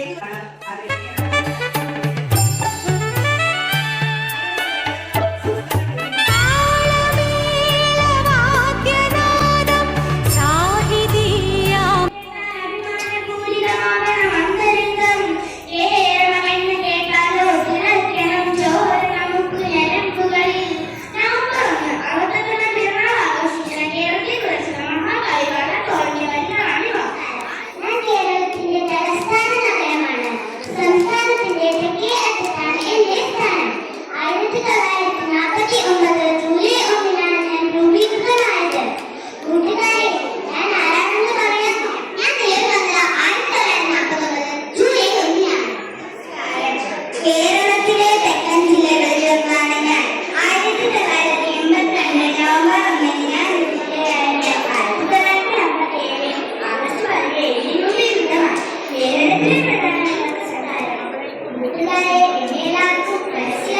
Amen en el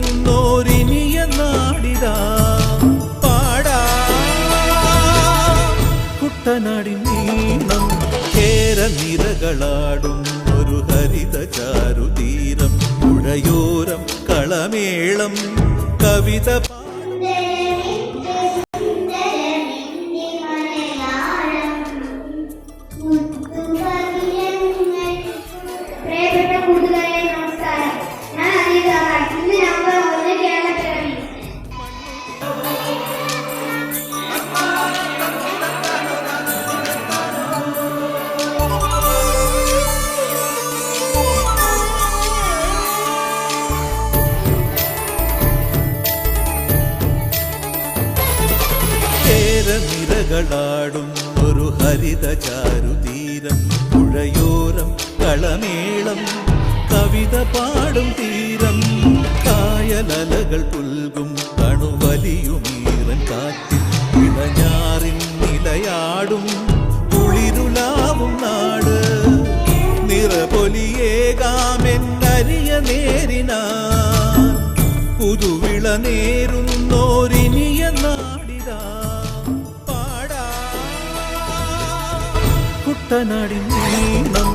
കുട്ടനാടിൻ നീണം കേരനിരകളാടും ഒരു ഹരിത ചാരുതീരം. പുഴയോരം കളമേളം. കവിത പാടും കേരനിരകളാടും ഒരു ഹരിത ചാരുതീരം പുഴയോരം കളമേളം കവിത പാടും തീരം കായലലകൾ പുൽകും കണുവലിയുമീറൻ കാറ്റിൽ ഇളഞ്ഞാറിൻ നിലയാടും കുളിരുലാവും നാട്. നിറപൊലിയേകാമെന്നരിയ നേരിനാ പുതുവിള നേരുന്നോരിനിയ നീ നീണം